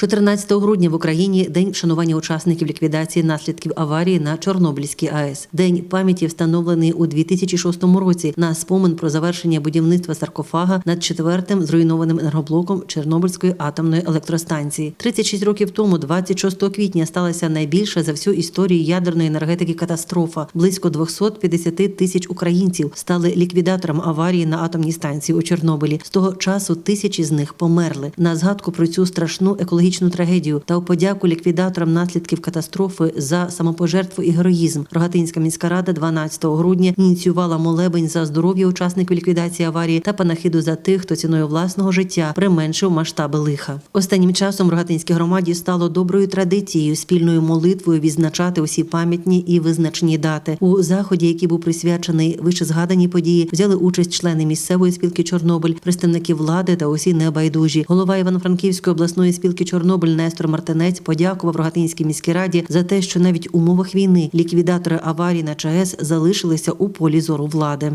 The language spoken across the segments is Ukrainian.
14 грудня в Україні день вшанування учасників ліквідації наслідків аварії на Чорнобильській АЕС. День пам'яті встановлений у 2006 році на спомин про завершення будівництва саркофага над четвертим зруйнованим енергоблоком Чорнобильської атомної електростанції. 36 років тому, 26 квітня, сталася найбільша за всю історію ядерної енергетики катастрофа. Близько 250 тисяч українців стали ліквідатором аварії на атомній станції у Чорнобилі. З того часу тисячі з них померли. На згадку про цю страшну екологічну трагедію та у подяку ліквідаторам наслідків катастрофи за самопожертву і героїзм. Рогатинська міська рада 12 грудня ініціювала молебень за здоров'я учасників ліквідації аварії та панахиду за тих, хто ціною власного життя применшив масштаби лиха. Останнім часом Рогатинській громаді стало доброю традицією спільною молитвою відзначати усі пам'ятні і визначені дати. У заході, який був присвячений вище згаданій події, взяли участь члени місцевої спілки Чорнобиль, представники влади та усі небайдужі. Голова Івано-Франківської обласної спілки Чорнобиль Нестор Мартинець подякував Рогатинській міській раді за те, що навіть у умовах війни ліквідатори аварії на ЧАЕС залишилися у полі зору влади.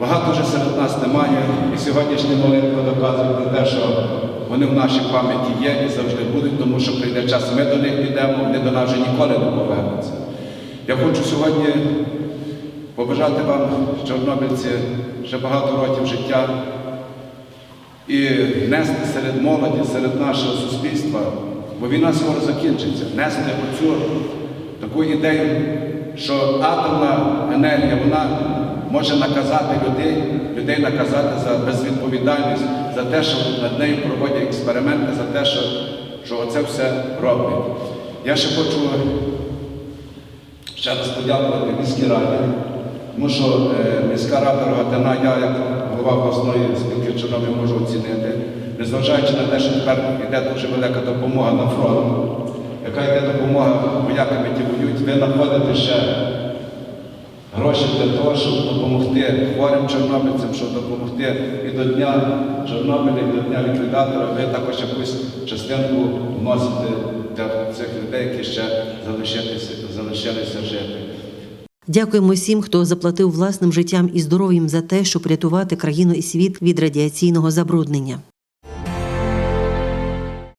Багато вже серед нас немає, і сьогоднішні молитви доказують про те, що вони в нашій пам'яті є і завжди будуть, тому що прийде час, ми до них підемо, вони до нас вже ніколи не повернуться. Я хочу сьогодні побажати вам, чорнобильці, ще багато років життя і нести серед молоді, серед нашого суспільства, бо війна скоро закінчиться, нести оцю таку ідею, що атомна енергія, вона може наказати людей, людей наказати за безвідповідальність, за те, що над нею проводять експерименти, за те, що, що оце все роблять. Я ще хочу ще раз подякувати міській раді, тому що е, міська рада Рогатина, я як голова обласної спілки Чорнобиль можу оцінити, незважаючи на те, що тепер йде дуже велика допомога на фронт, яка йде допомога воякам, які воюють, ви знаходите ще гроші для того, щоб допомогти хворим чорнобильцям, щоб допомогти і до Дня Чорнобиля, і до Дня ліквідатора, ви також якусь частинку вносите для цих людей, які ще залишилися, залишилися жити. Дякуємо всім, хто заплатив власним життям і здоров'ям за те, щоб рятувати країну і світ від радіаційного забруднення.